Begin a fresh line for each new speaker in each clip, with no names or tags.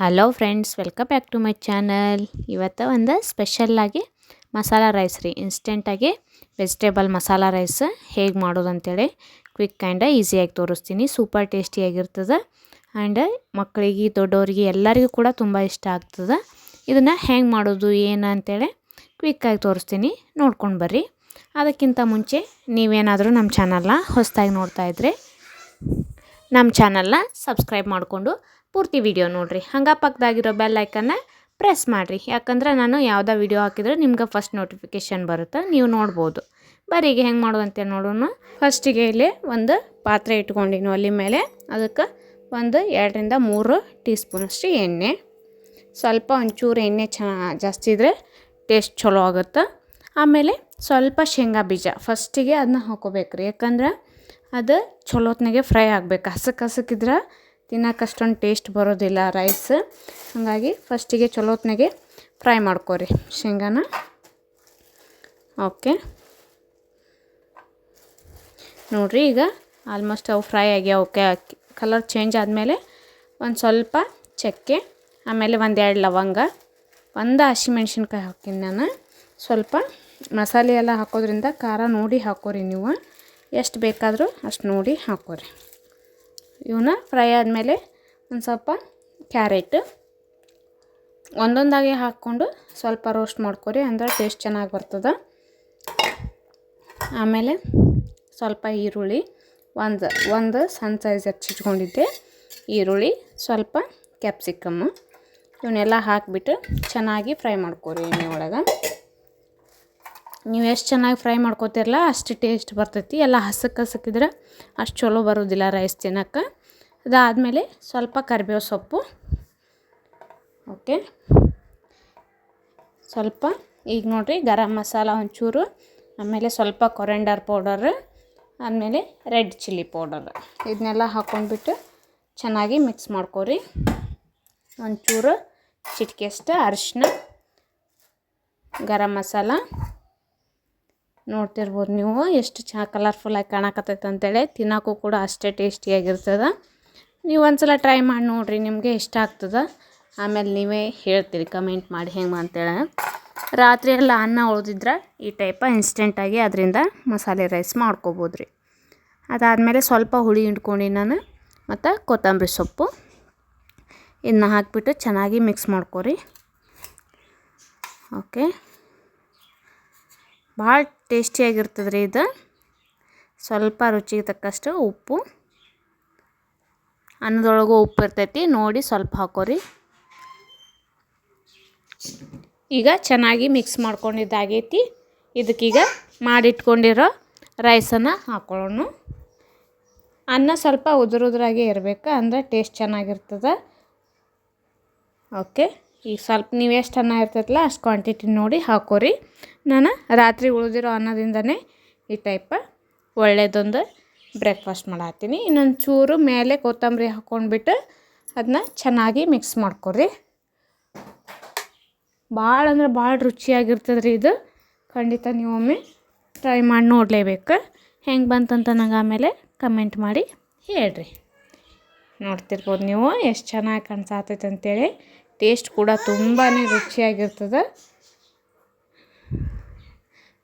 Hello friends welcome back to my channel ಇವತ್ತು ಒಂದು ಸ್ಪೆಷಲ್ಲಾಗಿ ಮಸಾಲ ರೈಸ್ ರೀ. ಇನ್ಸ್ಟೆಂಟಾಗಿ ವೆಜಿಟೇಬಲ್ ಮಸಾಲ ರೈಸ್ ಹೇಗೆ ಮಾಡೋದು ಅಂತೇಳಿ ಕ್ವಿಕ್ ಆ್ಯಂಡ್ ಈಸಿಯಾಗಿ ತೋರಿಸ್ತೀನಿ. ಸೂಪರ್ ಟೇಸ್ಟಿಯಾಗಿರ್ತದೆ ಆ್ಯಂಡ್ ಮಕ್ಕಳಿಗೆ ದೊಡ್ಡವರಿಗೆ ಎಲ್ಲರಿಗೂ ಕೂಡ ತುಂಬ ಇಷ್ಟ ಆಗ್ತದೆ. ಇದನ್ನು ಹೆಂಗೆ ಮಾಡೋದು, ಏನು ಅಂತೇಳಿ ಕ್ವಿಕ್ಕಾಗಿ ತೋರಿಸ್ತೀನಿ. ನೋಡ್ಕೊಂಡು ಬರ್ರಿ. ಅದಕ್ಕಿಂತ ಮುಂಚೆ ನೀವೇನಾದರೂ ನಮ್ಮ ಚಾನಲ್ನ ಹೊಸದಾಗಿ ನೋಡ್ತಾ ಇದ್ದರೆ ನಮ್ಮ ಚಾನಲ್ನ ಸಬ್ಸ್ಕ್ರೈಬ್ ಮಾಡಿಕೊಂಡು ಪೂರ್ತಿ ವಿಡಿಯೋ ನೋಡಿರಿ. ಹಂಗೆ ಪಕ್ಕದಾಗಿರೋ ಬೆಲ್ ಐಕನ್ನ ಪ್ರೆಸ್ ಮಾಡಿರಿ. ಯಾಕಂದ್ರೆ ನಾನು ಯಾವುದೇ ವಿಡಿಯೋ ಹಾಕಿದ್ರೆ ನಿಮ್ಗೆ ಫಸ್ಟ್ ನೋಟಿಫಿಕೇಶನ್ ಬರುತ್ತೆ. ನೀವು ನೋಡ್ಬೋದು. ಬರೀ ಈಗ ಹೆಂಗೆ ಮಾಡೋದು ಅಂತೇಳಿ ನೋಡೋಣ ಫಸ್ಟಿಗೆ ಇಲ್ಲಿ ಒಂದು ಪಾತ್ರೆ ಇಟ್ಕೊಂಡಿನಿ ಒಲೆ ಮೇಲೆ. ಅದಕ್ಕೆ ಒಂದು ಎರಡರಿಂದ ಮೂರು ಟೀ ಸ್ಪೂನಷ್ಟು ಎಣ್ಣೆ. ಸ್ವಲ್ಪ ಒಂಚೂರು ಎಣ್ಣೆ ಚೆನ್ನ ಜಾಸ್ತಿ ಇದ್ದರೆ ಟೇಸ್ಟ್ ಚಲೋ ಆಗುತ್ತೆ. ಆಮೇಲೆ ಸ್ವಲ್ಪ ಶೇಂಗಾ ಬೀಜ. ಫಸ್ಟಿಗೆ ಅದನ್ನ ಹಾಕೋಬೇಕು ರೀ ಯಾಕಂದ್ರೆ ಅದು ಚಲೋತ್ನಾಗೆ ಫ್ರೈ ಆಗ್ಬೇಕು. ಹಸಕ್ ಹಸಕ್ಕಿದ್ರೆ ತಿನ್ನಕ್ಕೆ ಅಷ್ಟೊಂದು ಟೇಸ್ಟ್ ಬರೋದಿಲ್ಲ ರೈಸ್ ಹಾಗಾಗಿ ಫಸ್ಟಿಗೆ ಚಲೋತ್ನಾಗೆ ಫ್ರೈ ಮಾಡ್ಕೊರಿ ಶೇಂಗಾನ. ಓಕೆ ನೋಡಿರಿ ಈಗ ಆಲ್ಮೋಸ್ಟ್ ಅವು ಫ್ರೈ ಆಗಿ ಓಕೆ ಕಲರ್ ಚೇಂಜ್ ಆದಮೇಲೆ ಒಂದು ಸ್ವಲ್ಪ ಚಕ್ಕೆ, ಆಮೇಲೆ ಒಂದೆರಡು ಲವಂಗ, ಒಂದು ಹಸಿಮೆಣ್ಸಿನ್ಕಾಯಿ ಹಾಕಿನಿ ನಾನು. ಸ್ವಲ್ಪ ಮಸಾಲೆ ಎಲ್ಲ ಹಾಕೋದ್ರಿಂದ ಖಾರ ನೋಡಿ ಹಾಕೋರಿ ನೀವು. ಎಷ್ಟು ಬೇಕಾದರೂ ಅಷ್ಟು ನೋಡಿ ಹಾಕೋರಿ ಇವನ್ನ ಫ್ರೈ ಆದಮೇಲೆ ಒಂದು ಸ್ವಲ್ಪ ಕ್ಯಾರೆಟ್ ಒಂದೊಂದಾಗಿ ಹಾಕ್ಕೊಂಡು ಸ್ವಲ್ಪ ರೋಸ್ಟ್ ಮಾಡ್ಕೊರಿ ಅಂದ್ರೆ ಟೇಸ್ಟ್ ಚೆನ್ನಾಗಿ ಬರ್ತದೆ. ಆಮೇಲೆ ಸ್ವಲ್ಪ ಈರುಳ್ಳಿ, ಒಂದು ಒಂದು ಸಣ್ಣ ಸೈಜ್ ಹೆಚ್ಚಿಟ್ಕೊಂಡಿದ್ದೆ. ಈರುಳ್ಳಿ, ಸ್ವಲ್ಪ ಕ್ಯಾಪ್ಸಿಕಮ್ಮು. ಇವನ್ನೆಲ್ಲ ಹಾಕಿಬಿಟ್ಟು ಚೆನ್ನಾಗಿ ಫ್ರೈ ಮಾಡ್ಕೊರಿ ಎಣ್ಣೆ ಒಳಗೆ. ನೀವು ಎಷ್ಟು ಚೆನ್ನಾಗಿ ಫ್ರೈ ಮಾಡ್ಕೋತಿರಲ್ಲ ಅಷ್ಟು ಟೇಸ್ಟ್ ಬರ್ತೈತಿ. ಎಲ್ಲ ಹಸಕ್ಕೆ ಹಸಕ್ಕಿದ್ರೆ ಅಷ್ಟು ಚಲೋ ಬರೋದಿಲ್ಲ ರೈಸ್ ತಿನ್ನೋಕ್ಕೆ. ಅದಾದಮೇಲೆ ಸ್ವಲ್ಪ ಕರಿಬೇವು ಸೊಪ್ಪು. ಓಕೆ ಸ್ವಲ್ಪ ಈಗ ನೋಡಿರಿ ಗರಂ ಮಸಾಲ ಒಂಚೂರು, ಆಮೇಲೆ ಸ್ವಲ್ಪ ಕೊರೆಂಡರ್ ಪೌಡರ್ ಆಮೇಲೆ ರೆಡ್ ಚಿಲ್ಲಿ ಪೌಡರ್ ಇದನ್ನೆಲ್ಲ ಹಾಕ್ಕೊಂಡ್ಬಿಟ್ಟು ಚೆನ್ನಾಗಿ ಮಿಕ್ಸ್ ಮಾಡ್ಕೊರಿ. ಒಂಚೂರು ಚಿಟಿಕೆಷ್ಟು ಅರಿಶಿನ ಗರಂ ಮಸಾಲ. ನೋಡ್ತಿರ್ಬೋದು ನೀವು. ಎಷ್ಟು ಚಾ ಕಲರ್ಫುಲ್ಲಾಗಿ ಕಾಣಕತ್ತೈತೆ ಅಂತೇಳಿ ತಿನ್ನೋಕ್ಕೂ ಕೂಡ ಅಷ್ಟೇ ಟೇಸ್ಟಿಯಾಗಿರ್ತದೆ. ನೀವು ಒಂದ್ಸಲ ಟ್ರೈ ಮಾಡಿ ನೋಡಿರಿ, ನಿಮಗೆ ಇಷ್ಟ ಆಗ್ತದೆ. ಆಮೇಲೆ ನೀವೇ ಹೇಳ್ತೀರಿ ಕಮೆಂಟ್ ಮಾಡಿ ಹೆಂಗೆ ಅಂತೇಳಿ ರಾತ್ರಿ ಎಲ್ಲ ಅನ್ನ ಉಳಿದಿದ್ರೆ ಈ ಟೈಪ ಇನ್ಸ್ಟೆಂಟಾಗಿ ಅದರಿಂದ ಮಸಾಲೆ ರೈಸ್ ಮಾಡ್ಕೋಬೋದು ರೀ ಅದಾದಮೇಲೆ ಸ್ವಲ್ಪ ಹುಳಿ ಹಿಂಡ್ಕೊಂಡು ನಾನು, ಮತ್ತು ಕೊತ್ತಂಬರಿ ಸೊಪ್ಪು. ಇದನ್ನ ಹಾಕಿಬಿಟ್ಟು ಚೆನ್ನಾಗಿ ಮಿಕ್ಸ್ ಮಾಡ್ಕೊರಿ. ಓಕೆ ಭಾಳ ಟೇಸ್ಟಿಯಾಗಿರ್ತದೆ ರೀ ಇದು. ಸ್ವಲ್ಪ ರುಚಿಗೆ ತಕ್ಕಷ್ಟು ಉಪ್ಪು. ಅನ್ನದೊಳಗೂ ಉಪ್ಪು ಇರ್ತೈತಿ, ನೋಡಿ ಸ್ವಲ್ಪ ಹಾಕೋರಿ. ಈಗ ಚೆನ್ನಾಗಿ ಮಿಕ್ಸ್ ಮಾಡ್ಕೊಂಡಿದ್ದಾಗೈತಿ. ಇದಕ್ಕೀಗ ಮಾಡಿಟ್ಕೊಂಡಿರೋ ರೈಸನ್ನು ಹಾಕೊಳ್ಳೋಣ. ಅನ್ನ ಸ್ವಲ್ಪ ಉದುರು ಉದುರಾಗೆ ಇರಬೇಕು, ಅಂದರೆ ಟೇಸ್ಟ್ ಚೆನ್ನಾಗಿರ್ತದೆ. ಓಕೆ ಈಗ ಸ್ವಲ್ಪ ನೀವು ಎಷ್ಟು ಅನ್ನ ಇರ್ತೈತಲ್ಲ ಅಷ್ಟು ಕ್ವಾಂಟಿಟಿ ನೋಡಿ ಹಾಕೋರಿ. ನಾನು ರಾತ್ರಿ ಉಳಿದಿರೋ ಅನ್ನದಿಂದನೇ ಈ ಟೈಪ ಒಳ್ಳೆಯದೊಂದು ಬ್ರೇಕ್ಫಾಸ್ಟ್ ಮಾಡತ್ತೀನಿ ಇನ್ನೊಂದು ಚೂರು ಮೇಲೆ ಕೊತ್ತಂಬರಿ ಹಾಕ್ಕೊಂಡ್ಬಿಟ್ಟು ಅದನ್ನ ಚೆನ್ನಾಗಿ ಮಿಕ್ಸ್ ಮಾಡ್ಕೊರಿ ಭಾಳ ಅಂದ್ರೆ ಭಾಳ ರುಚಿಯಾಗಿರ್ತದೆ ರೀ ಇದು. ಖಂಡಿತ ನೀವು ಒಮ್ಮೆ ಟ್ರೈ ಮಾಡಿ ನೋಡಲೇಬೇಕು. ಹೆಂಗೆ ಬಂತಂತ ನಂಗೆ ಆಮೇಲೆ ಕಮೆಂಟ್ ಮಾಡಿ ಹೇಳ್ರಿ. ನೋಡ್ತಿರ್ಬೋದು ನೀವು ಎಷ್ಟು ಚೆನ್ನಾಗಿ ಕಾಣಿಸ್ತೈತೆ ಅಂತೇಳಿ ಟೇಸ್ಟ್ ಕೂಡ ತುಂಬಾ ರುಚಿಯಾಗಿರ್ತದೆ.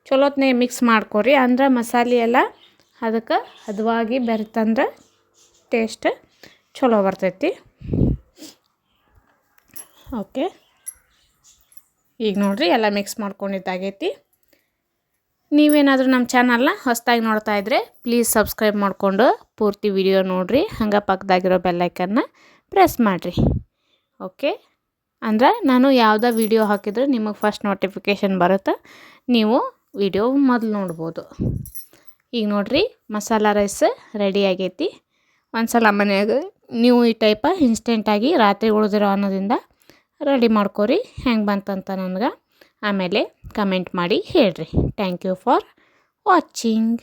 ಚಲೋತ್ನೇ ಮಿಕ್ಸ್ ಮಾಡ್ಕೊರಿ. ಅಂದ್ರೆ ಮಸಾಲೆ ಎಲ್ಲ ಅದಕ್ಕೆ ಹದವಾಗಿ ಬೆರೆತಂದ್ರೆ ಟೇಸ್ಟ್ ಚಲೋ ಬರ್ತೈತಿ. ಓಕೆ ಈಗ ನೋಡಿರಿ ಎಲ್ಲ ಮಿಕ್ಸ್ ಮಾಡ್ಕೊಂಡಿದ್ದಾಗೈತಿ. ನೀವೇನಾದರೂ ನಮ್ಮ ಚಾನಲ್ನ ಹೊಸದಾಗಿ ನೋಡ್ತಾ ಇದ್ದರೆ ಪ್ಲೀಸ್ ಸಬ್ಸ್ಕ್ರೈಬ್ ಮಾಡಿಕೊಂಡು ಪೂರ್ತಿ ವಿಡಿಯೋ ನೋಡಿರಿ. ಹಂಗೆ ಪಕ್ಕದಾಗಿರೋ ಬೆಲ್ಲೈಕನ್ನ ಪ್ರೆಸ್ ಮಾಡಿರಿ. ಓಕೆ ಅಂದ್ರೆ ನಾನು ಯಾವುದೇ ವಿಡಿಯೋ ಹಾಕಿದ್ರೆ ನಿಮಗೆ ಫಸ್ಟ್ ನೋಟಿಫಿಕೇಷನ್ ಬರುತ್ತೆ? ನೀವು ವಿಡಿಯೋ ಮೊದಲು ನೋಡ್ಬೋದು. ಈಗ ನೋಡಿರಿ, ಮಸಾಲ ರೈಸ್ ರೆಡಿ ಆಗೈತಿ. ಒಂದು ಸಲ ಮನೆಯಾಗ ನೀವು ಈ ಟೈಪ ಇನ್ಸ್ಟೆಂಟಾಗಿ ರಾತ್ರಿ ಉಳಿದಿರೋ ಅನ್ನೋದಿಂದ ರೆಡಿ ಮಾಡ್ಕೊರಿ, ಹೆಂಗೆ ಬಂತಂತ ನನಗೆ. ಆಮೇಲೆ ಕಮೆಂಟ್ ಮಾಡಿ ಹೇಳ್ರಿ. Thank you for watching